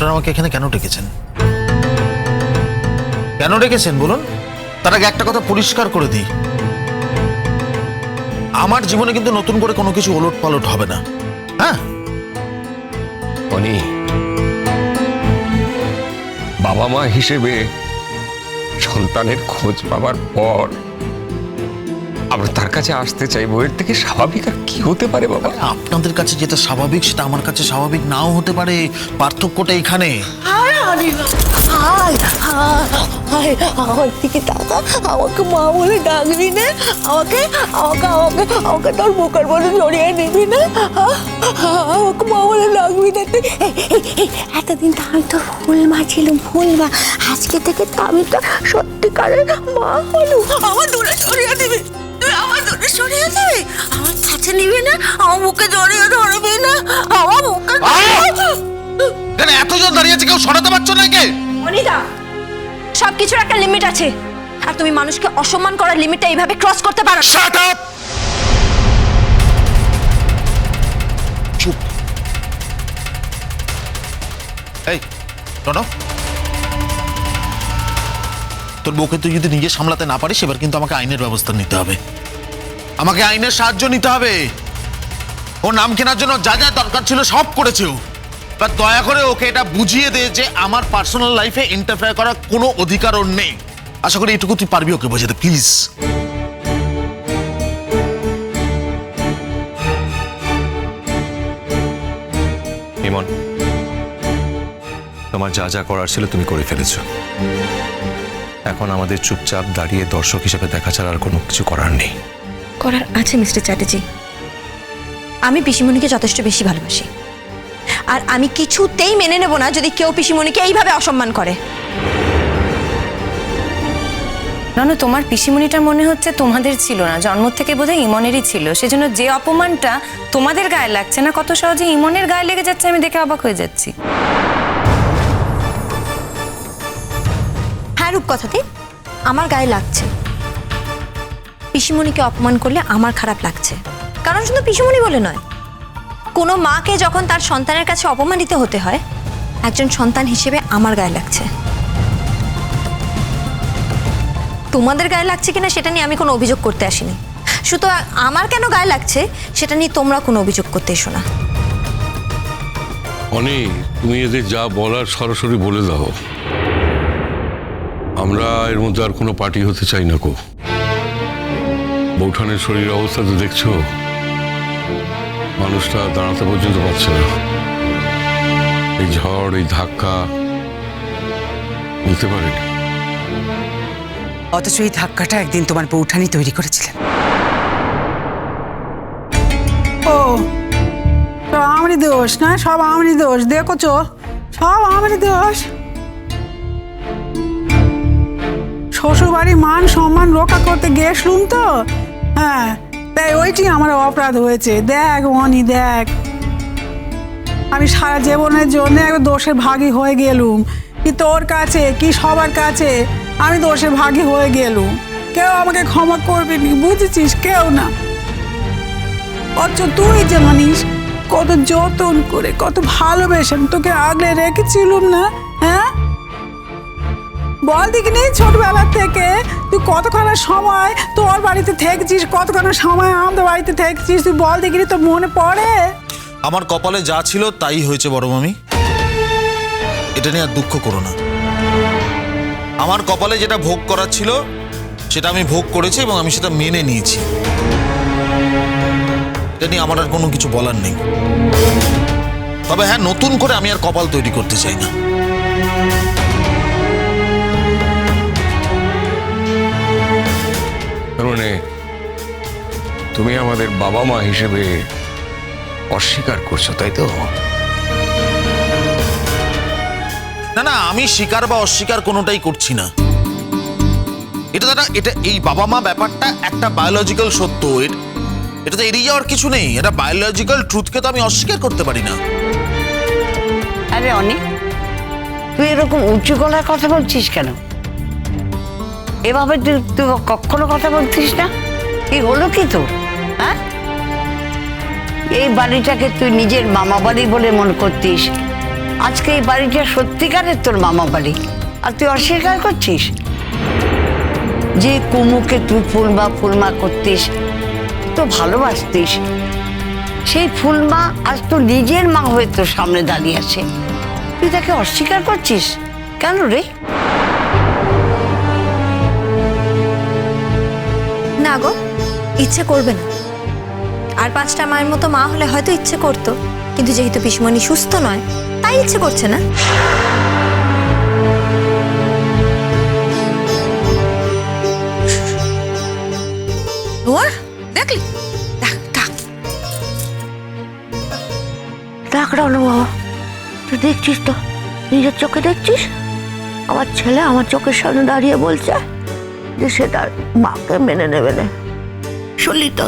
আপনারা আমাকে এখানে কেন ডেকেছেন? কেন ডেকেছেন, বলুন? তার আগে একটা কথা পরিষ্কার করে দিই। আমার জীবনে কিন্তু নতুন করে কোনো কিছু ওলট পালট হবে না। হ্যাঁ? বাবা মা হিসেবে সন্তানের খোঁজ পাবার পর আমরা তার কাছে আসতে চাইব এর থেকে স্বাভাবিক আর কি হতে পারে বাবা? আপনাদের কাছে যেটা স্বাভাবিক সেটা আমার কাছে স্বাভাবিক নাও হতে পারে। পার্থক্যটা এখানে। হায় হায় হায় হায় আমার দিকে আমাকে মা বলে ডাকবি না? আমাকে আমাকে আমাকে আমাকে তোর বুকের বলে জড়িয়ে নিবি না? আহ, আমাকে মা বলে ডাকবি না তুই? এতদিন তো আমি তোর ফুল মা ছিলাম ফুল মা। আজকে থেকে তো আমি তো সত্যিকারের মা হলু আমার দূরে সরিয়ে দিবি সরিয়ে দিবি আমার কাছে নিবি না আমার বুকে জড়িয়ে ধরবি না আমার বুকে কেন এতজন দাঁড়িয়ে আছে কেউ সরাতে পারছ না কে অনিতা সব কিছুর একটা লিমিট আছে। আর তুমি মানুষকে অসম্মান করার লিমিটটা এইভাবে ক্রস করতে পারো। শাট আপ চুপ। এই শোনো তোর বউকে তুই যদি নিজে সামলাতে না পারিস এবার কিন্তু আমাকে আইনের ব্যবস্থা নিতে হবে। আমাকে আইনের সাহায্য নিতে হবে। ও নাম কেনার জন্য যা যা দরকার ছিল সব করেছে ও। এবার দয়া করে ওকে এটা বুঝিয়ে দে যে আমার পার্সোনাল লাইফে ইন্টারফেয়ার করার কোনো অধিকার ওর নেই। আশা করি এটুকু তুই পারবি ওকে বোঝাতে প্লিজ ইমন, তোমার যা যা করার ছিল তুমি করে ফেলেছো। এখন আমাদের চুপচাপ দাঁড়িয়ে দর্শক হিসেবে দেখা ছাড়া আর কোনো কিছু করার নেই। করার আছে মিস্টার চ্যাটার্জি। আমি পিসিমণিকে যথেষ্ট বেশি ভালোবাসি। আর আমি কিছুতেই মেনে নেব না যদি কেউ পিসিমণিকে এইভাবে অসম্মান করে। না না তোমার পিসিমণিটা মনে হচ্ছে তোমাদের ছিল না। জন্ম থেকে বোধহয় ইমনেরই ছিল। সেজন্য যে অপমানটা তোমাদের গায়ে লাগছে না কত সহজে ইমনের গায়ে লেগে যাচ্ছে আমি দেখে অবাক হয়ে যাচ্ছি। হ্যাঁ রূপকথাতে আমার গায়ে লাগছে। পিসিমণিকে অপমান করলে আমার খারাপ লাগছে। কারণ শুধু পিসিমণি বলে নয়, কোনো মাকে যখন তার সন্তানের কাছে অপমানিত হতে হয়, একজন সন্তান হিসেবে আমার গায়ে লাগছে। তোমাদের গায়ে লাগছে কিনা সেটা নিয়ে আমি কোনো অভিযোগ করতে আসিনি। শুধু আমার কেন গায়ে লাগছে সেটা নিয়ে তোমরা কোনো অভিযোগ করতে এসো না। অনেক তুমি এদের যা বলার সরাসরি বলে দাও। আমরা এর মধ্যে আর কোনো পার্টি হতে চাই না কো বৌঠানের শরীর অবস্থা তো দেখছ? মানুষটা দাঁড়াতে পর্যন্ত পারছে না। এই ঝড় এই ধাক্কা নিতে পারেনি অথচ এই ধাক্কাটা একদিন তোমার বৌঠানি তৈরি করেছিলেন। ও আমারই দোষ না? সব আমারই দোষ দেখোছো? সব আমারই দোষ। শ্বশুর বাড়ি মান সম্মান রক্ষা করতে গেছলুম তো? হ্যাঁ তাই ওইটি আমার অপরাধ হয়েছে। দেখ, মনি, দেখ। আমি সারা জীবনের জন্য একবার দোষের ভাগী হয়ে গেলুম। কি তোর কাছে, কি সবার কাছে আমি দোষের ভাগী হয়ে গেলুম। কেউ আমাকে ক্ষমা করবি নি, বুঝেছিস? কেউ না। অথচ তুই জানিস কত যতন করে, কত ভালোবেসে তোকে আগলে রেখেছিলুম না হ্যাঁ? বল দেখিনি ছোটবেলা থেকে? তুই কতক্ষণ সময় তোর বাড়িতে থেকেছিস কতক্ষণ সময় আমাদের বাড়িতে থেকেছিস, তুই বল দেখিনি তোর মনে পড়ে? আমার কপালে যা ছিল তাই হয়েছে বড় মামি। এটা নিয়ে আর দুঃখ করো না। আমার কপালে যেটা ভোগ করার ছিল, সেটা আমি ভোগ করেছি এবং আমি সেটা মেনে নিয়েছি। এটা নিয়ে আমার আর কোনো কিছু বলার নেই। তবে হ্যাঁ নতুন করে আমি আর কপাল তৈরি করতে চাই না। তুমি আমাদের বাবা মা হিসেবে অস্বীকার করছ তাই তো? না না আমি স্বীকার বা অস্বীকার কোনোটাই করছি না। এটা দাদা এটা এই বাবা মা ব্যাপারটা একটা বায়োলজিক্যাল সত্য। এট- এটা তো এড়িয়ে যাওয়ার কিছু নেই। এটা বায়োলজিক্যাল ট্রুথকে তো আমি অস্বীকার করতে পারি না। আরে অনেক তুই এরকম উঁচু গলায় কথা বলছিস কেন? এভাবে তুই তুই কখনো কথা বলছিস না? কি হলো কি তোর? হ্যাঁ এই বাড়িটাকে তুই নিজের মামা বাড়ি বলে মনে করতিস। আজকে এই বাড়িটা সত্যিকারের তোর মামা বাড়ি আর তুই অস্বীকার করছিস? যে কুমুকে তুই ফুলমা ফুলমা করতিস তো ভালোবাসতিস। সেই ফুলমা আজ তো নিজের মা হয়ে তোর সামনে দাঁড়িয়ে আছে। তুই তাকে অস্বীকার করছিস? কেন রে? না গো ইচ্ছে করবে না। আর পাঁচটা মায়ের মতো মা হলে হয়তো ইচ্ছে করতো। কিন্তু যেহেতু পিসমণি সুস্থ নয় তাই ইচ্ছে করছে না। দেখলি? ডাক ডাক ডাক রানু বাবা তুই দেখছিস তো? নিজের চোখে দেখছিস? আমার ছেলে আমার চোখের সামনে দাঁড়িয়ে বলছে যে সে তার মাকে মেনে নেবে না। শুনলি তো?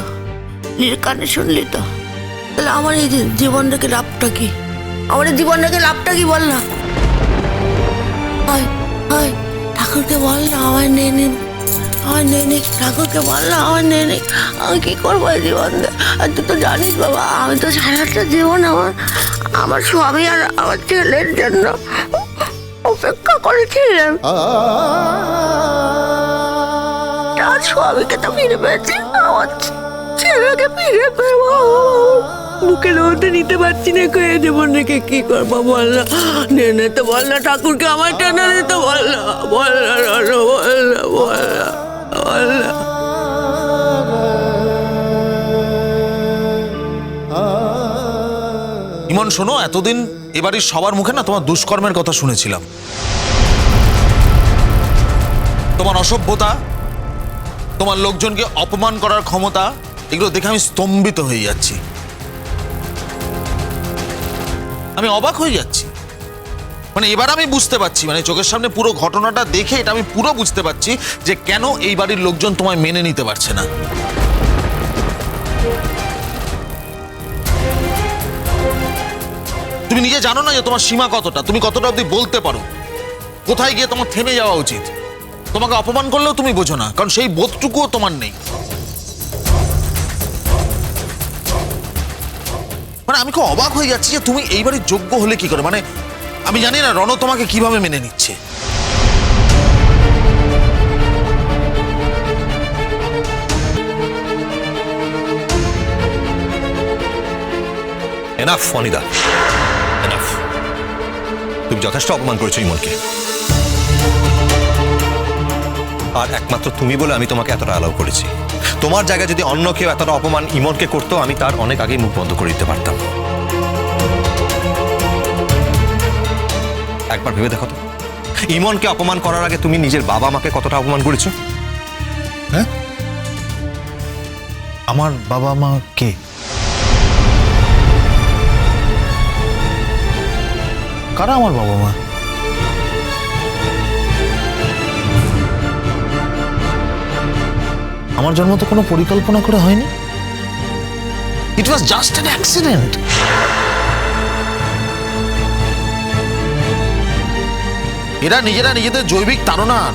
নিজের কানে শুনলি তো তাহলে আমার এই জীবনটাকে লাভটা কি আমার এই জীবনটাকে লাভটা কি বল না হয় হয় ঠাকুরকে বল না আমার নেই নেই আমার নেই নেই ঠাকুরকে বল না আমার নেই নেই আমি কি করব এই জীবন আর তুই তো জানিস বাবা আমি তো সারাটা জীবন আমার আমার স্বামী আর আমার ছেলের জন্য অপেক্ষা করেছিলাম তার স্বামীকে তো ফিরে পেয়েছি আমার ছেলেকে ফিরে পেবো। মুখে লোতে নিতে পারছি না কয়ে জীবন রেখে কি করব বল না। নেনে তো বল না, ঠাকুরকে আমার টেনে দিতে বল না বল না বল না বল না বল না। ইমন, শোনো, এতদিন এবারই সবার মুখে না তোমার দুষ্কর্মের কথা শুনেছিলাম। তোমার অসভ্যতা, তোমার লোকজনকে অপমান করার ক্ষমতা এগুলো দেখে আমি স্তম্ভিত হয়ে যাচ্ছি। আমি অবাক হয়ে যাচ্ছি। মানে এবার আমি বুঝতে পারছি মানে চোখের সামনে পুরো ঘটনাটা দেখে এটা আমি পুরো বুঝতে পারছি যে কেন এই বাড়ির লোকজন তোমায় মেনে নিতে পারছে না। তুমি নিজে জানো না যে তোমার সীমা কতটা, তুমি কতটা অবধি বলতে পারো? কোথায় গিয়ে তোমার থেমে যাওয়া উচিত? তোমাকে অপমান করলেও তুমি বোঝো না, কারণ সেই বোধটুকুও তোমার নেই। মানে আমি খুব অবাক হয়ে যাচ্ছি যে তুমি এইবারই যোগ্য হলে কি করে? মানে আমি জানি না রণ তোমাকে কীভাবে মেনে নিচ্ছে। এনাফ অনিদা এনাফ তুমি যথেষ্ট অপমান করেছ ইমনকে। আর একমাত্র তুমি বলে আমি তোমাকে এতটা অ্যালাউ করেছি। তোমার জায়গায় যদি অন্য কেউ এতটা অপমান ইমনকে করতো, আমি তার অনেক আগেই মুখ বন্ধ করে দিতে পারতাম। একবার ভেবে দেখো তো। ইমনকে অপমান করার আগে তুমি নিজের বাবা মাকে কতটা অপমান করেছ? হ্যাঁ? আমার বাবা মা কে? কারা আমার বাবা মা? আমার জন্ম তো কোনো পরিকল্পনা করে হয়নি। It was just an accident এরা নিজেরা নিজেদের জৈবিক তাড়না।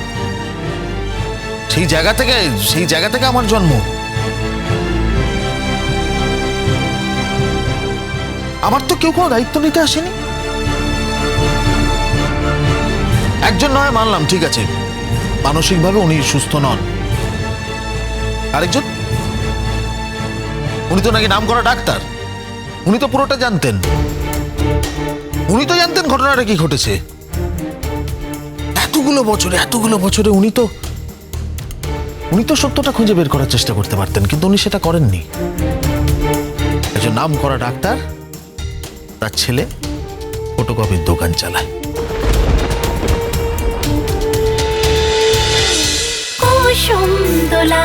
সেই জায়গা থেকে, সেই জায়গা থেকে আমার জন্ম। আমার তো কেউ কোনো দায়িত্ব নিতে আসেনি। একজন নয়, মানলাম, ঠিক আছে। মানসিকভাবে উনি সুস্থ নন। আরেকজন? উনি তো নাকি নাম করা ডাক্তার। উনি তো পুরোটা জানতেন। উনি তো জানতেন ঘটনাটা কি ঘটেছে। এতগুলো বছরে এতগুলো বছরে উনি তো উনি তো সত্যটা খুঁজে বের করার চেষ্টা করতে পারতেন, কিন্তু উনি সেটা করেননি। একজন নাম করা ডাক্তার, তার ছেলে ফটোকপির দোকান চালায়। দোলা